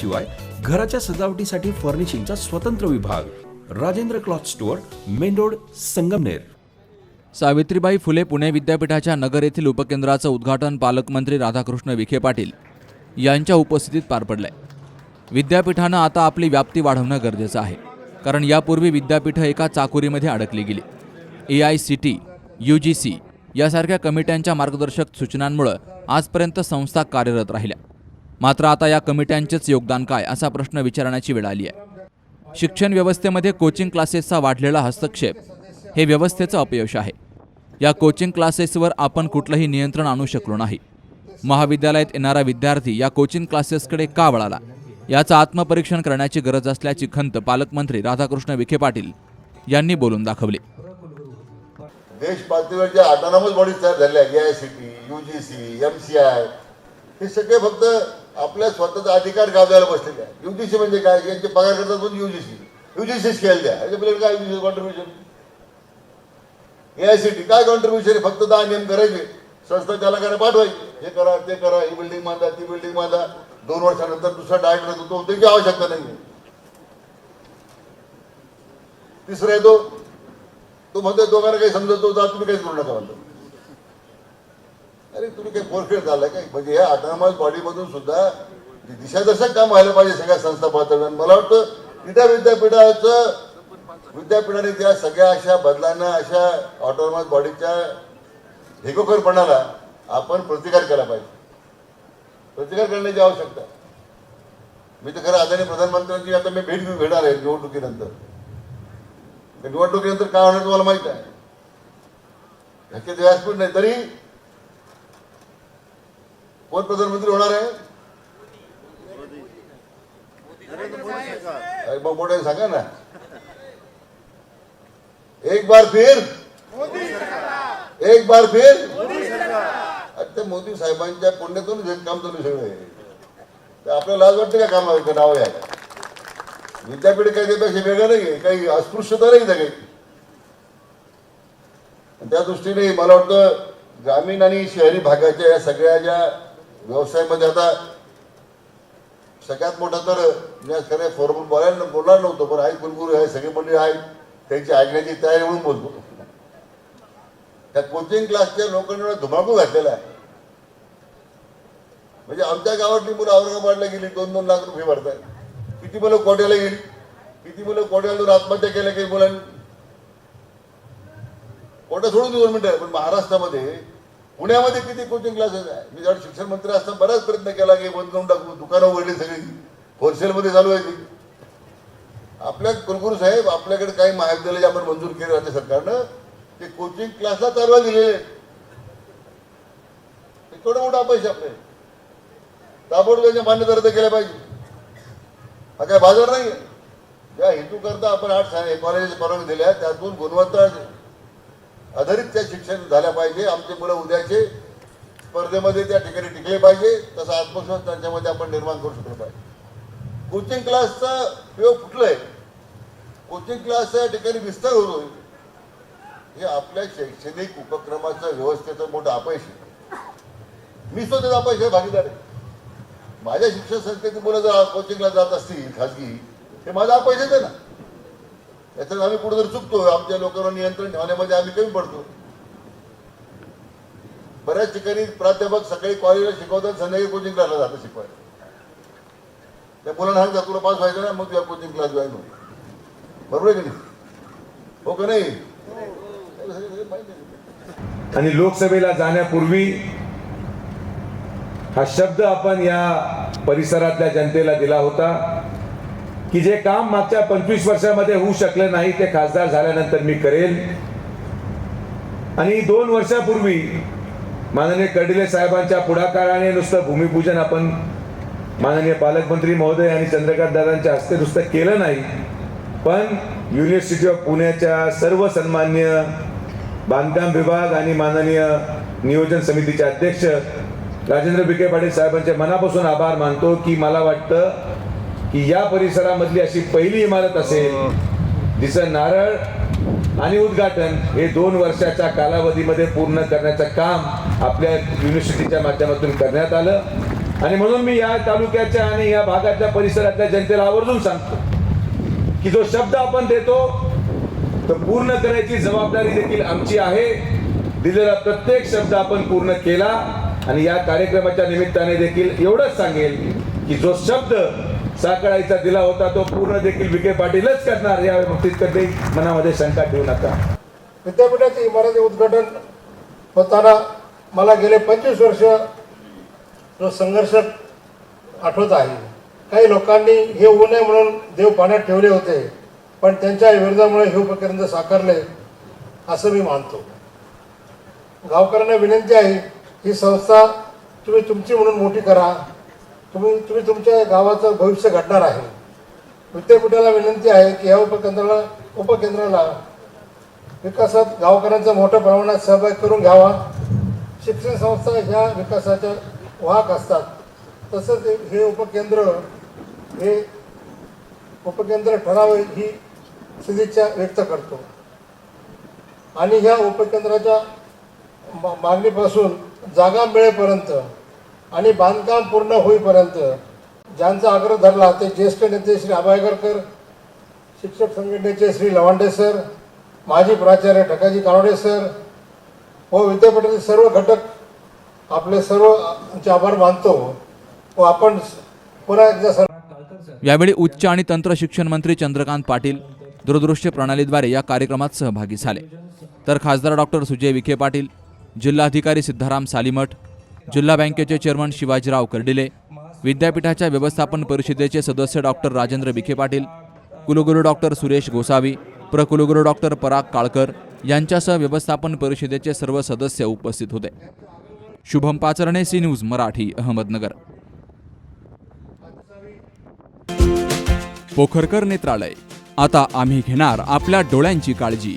शिवाय घराच्या सजावटीसाठी फर्निशिंगचा स्वतंत्र विभाग. Rajendra cloth store main road Sangamner. Savitribai Phule Pune विद्यापीठाच्या नगर येथील उपकेंद्राचं उद्घाटन पालकमंत्री राधाकृष्ण विखे पाटील यांच्या उपस्थितीत पार पडलंय. विद्यापीठानं आता आपली व्याप्ती वाढवणं गरजेचं आहे कारण यापूर्वी विद्यापीठं एका चाकोरीमध्ये अडकली गेली. A I C T U G C यासारख्या कमिट्यांच्या मार्गदर्शक सूचनांमुळं आजपर्यंत संस्था कार्यरत राहिल्या. मात्र आता या कमिट्यांचेच योगदान काय असा प्रश्न विचारण्याची वेळ आली आहे. शिक्षण व्यवस्थेमध्ये कोचिंग क्लासेसचा वाढलेला हस्तक्षेप हे व्यवस्थेचं अपयश आहे. या कोचिंग क्लासेसवर आपण कुठलंही नियंत्रण आणू शकलो नाही. महाविद्यालयात येणारा विद्यार्थी या कोचिंग क्लासेसकडे का वळाला? याचं आत्मपरीक्षण करण्याची गरज असल्याची खंत पालकमंत्री राधाकृष्ण विखे पाटील यांनी बोलून दाखवली. देश पातळीवर ज्या ऑटोनॉमस बॉडीज तयार झाल्या A I C T U G C M C I हे सगळे फक्त आपल्या स्वतःचा अधिकार गाजवायला बसलेले आहे यू जी सी म्हणजे काय? यांचे पगार करतात म्हणजे U G C U G C द्या. याच्या काय UGC contribution A I C T काय कॉन्ट्रीब्युशन आहे? फक्त दहा नियम करायचे. संस्था त्याला करा पाठवायची? हे करा ते करा. ही बिल्डिंग बांधा ती बिल्डिंग बांधा. दोन वर्षानंतर दुसरा डायरेक्टर होतो त्याची आवश्यकता नाही तिसरा येतो. तो म्हणतो दोघांना काही समजतो जा तुम्ही काहीच करू नका म्हणतो अरे तुम्ही काही पोरखेड झालाय काय? म्हणजे या ऑटोनॉमस बॉडीमधून सुद्धा दिशादर्शक काम व्हायला पाहिजे सगळ्या संस्था पातळीवर. मला वाटतं क्रीडा विद्यापीठाचं विद्यापीठाने त्या सगळ्या अशा बदलांना अशा ऑटोनॉमस बॉडीच्या हेगोखरपणाला आपण प्रतिकार केला पाहिजे. प्रतिकार करण्याची आवश्यकता. मी तर खरं आदरणीय प्रधानमंत्र्यांची आता मी भेट घेऊन घेणार आहे निवडणुकीनंतर. निवडणुकीनंतर काय होणार तुम्हाला माहीत आहे? ह्याचे व्यासपीठ नाही तरी कोण प्रधानमंत्री होणार आहे? मोठे सांगा ना. एक बार फिर. एक बार फिर. ते मोदी साहेबांच्या पुण्यातून काम चालू सगळं. आपल्याला लाज वाटते का काम नाव आहे विद्यापीठ काही त्यापेक्षा वेगळं नाही काही अस्पृश्यता नाही इथं काही. त्या दृष्टीने मला वाटतं ग्रामीण आणि शहरी भागाच्या या सगळ्या ज्या व्यवसायामध्ये आता सगळ्यात मोठा तर मी खरे फॉर्मल बोलायला बोलणार नव्हतो पण आई कुलगुरू आहे सगळे मंडळी आहेत त्यांची ऐकण्याची तयारी म्हणून बोलतो. त्या कोचिंग क्लासच्या लोकांना धुमाकूळ घातलेला आहे. म्हणजे आमच्या गावातली मुलं औरंगाबादला गेली दोन दोन लाख रुपये भरतात किती मुलं कोट्याला गेली? किती मुलं कोट्याला आत्महत्या केल्या काही मुलांनी? कोट्या सोडून दोन मिनिटं पण महाराष्ट्रामध्ये पुण्यामध्ये किती कोचिंग क्लासेस आहे मी जेव्हा शिक्षण मंत्री असताना बराच प्रयत्न केला की बंद करून टाकू दुकानं उघडली सगळी. होलसेलमध्ये चालू आहे ती. आपल्या कुलगुरू साहेब आपल्याकडे काही महाविद्यालय आपण मंजूर केले राज्य सरकारनं ते कोचिंग क्लासला चालवा दिलेले आहेत. हे थोडं मोठं अपयश आपले ताबडतोब त्यांच्या मान्यता रद्द केल्या पाहिजे. हा काय बाजार नाही ज्या हेतू करता आपण आठ कॉलेजेस परवानगी दिल्या त्यातून गुणवत्ता आधारित त्या शिक्षण झाल्या पाहिजे आमचे मुलं उद्याचे स्पर्धेमध्ये त्या ठिकाणी टिकले पाहिजे तसा आत्मविश्वास त्यांच्यामध्ये आपण निर्माण करू शकलो पाहिजे. कोचिंग क्लासचा उपयोग कुठलाय? कोचिंग क्लासच्या ठिकाणी विस्तार होतोय. हे आपल्या शैक्षणिक उपक्रमाचं व्यवस्थेचं मोठं अपयश आहे. मी स्वतः अपयश आहे भागीदार आहे. माझ्या शिक्षण संस्थेतील मुलं जर कोचिंगला जात असतील खाजगी हे माझं अपयश आहे ना? याच्यात आम्ही कुठेतरी चुकतो आमच्या लोकांवर नियंत्रण ठेवण्यामध्ये आम्ही कमी पडतो. बऱ्याच ठिकाणी प्राध्यापक सकाळी कॉलेजला शिकवतात संध्याकाळी कोचिंग क्लासला जातं शिकवायला. त्या मुलांना सांगतात तुला पास व्हायचं ना मग तुझ्या कोचिंग क्लास जॉईन हो बरोबर आहे की नाही? हो का नाही? आणि लोकसभेला जाण्यापूर्वी हा शब्द आपण या परिसरातल्या जनतेला दिला होता. की जे काम मागच्या पंचवीस वर्षामध्ये होऊ शकलं नाही ते खासदार झाल्यानंतर मी करेल. आणि दोन वर्षापूर्वी माननीय कर्डिले साहेबांच्या पुढाकाराने नुसतं भूमिपूजन आपण माननीय पालकमंत्री महोदय आणि चंद्रकांत दादांच्या हस्ते नुसतं केलं नाही पण युनिव्हर्सिटी ऑफ पुण्याच्या सर्व सन्मान्य बांधकाम विभाग आणि माननीय नियोजन समितीचे अध्यक्ष राजेंद्र विखे पाटील साहेबांचे मनापासून आभार मानतो की मला वाटतं की या परिसरामधली अशी पहिली इमारत असेल जिचं नारळ आणि उद्घाटन हे दोन वर्षाच्या कालावधीमध्ये पूर्ण करण्याचं काम आपल्या युनिव्हर्सिटीच्या माध्यमातून करण्यात आलं. आणि म्हणून मी या तालुक्याच्या आणि या भागातल्या परिसरातल्या जनतेला आवर्जून सांगतो की जो शब्द आपण देतो तो पूर्ण करायची जबाबदारी देखील आमची आहे. दिलेला प्रत्येक शब्द आपण पूर्ण केला आणि या कार्यक्रमाच्या निमित्ताने देखील एवढंच सांगेल की जो शब्द साकारायचा दिला होता तो पूर्ण देखील विखे पाटीलच करणार. या बाबतीत कधी मनामध्ये शंका ठेवू नका. विद्यापीठाचे इमारती उद्घाटन होताना मला गेले पंचवीस वर्ष जो संघर्ष आठवत आहे. काही लोकांनी हे होऊ नये म्हणून देव पाण्यात ठेवले होते पण त्यांच्या विरोधामुळे हे उपकेंद्र साकारले असं मी मानतो. गावकऱ्यांना विनंती आहे ही संस्था तुम्ही तुमची म्हणून मोठी करा. तुम्ही तुम्ही तुमच्या गावाचं भविष्य घडणार आहे. विद्यापीठाला विनंती आहे की या उपकेंद्राला उपकेंद्राला विकासात गावकऱ्यांचा मोठ्या प्रमाणात सहभाग करून घ्यावा. शिक्षण संस्था ह्या विकासाच्या वाहक असतात. तसंच हे- उपकेंद्र हे उपकेंद्र ठरावे ही सदिच्छा व्यक्त करतो. आणि ह्या उपकेंद्राच्या मा- मागणीपासून जागा मिळेपर्यंत आणि बांधकाम पूर्ण होईपर्यंत ज्यांचा आग्रह धरला ते ज्येष्ठ नेते श्री अभयगरकर शिक्षक संघटनेचे श्री लवांडे सर माजी प्राचार्य ठकाजी कानोडे सर व विद्यापीठातील सर्व घटक आपले सर्व आभार मानतो व आपण पुन्हा एकदा सर यावेळी उच्च आणि तंत्र शिक्षण मंत्री चंद्रकांत पाटील दूरदृश्य प्रणालीद्वारे या कार्यक्रमात सहभागी झाले. तर खासदार डॉक्टर सुजय विखे पाटील जिल्हाधिकारी सिद्धाराम सालीमठ जिल्हा बँकेचे चेअरमन शिवाजीराव कर्डिले विद्यापीठाच्या व्यवस्थापन परिषदेचे सदस्य डॉक्टर राजेंद्र विखे पाटील कुलगुरू डॉक्टर सुरेश गोसावी प्रकुलगुरू डॉक्टर पराग काळकर यांच्यासह व्यवस्थापन परिषदेचे सर्व सदस्य उपस्थित होते. Shubham Pacharne C news Marathi Ahmednagar. Pokharkar Netralaya. आता आम्ही घेणार आपल्या डोळ्यांची काळजी.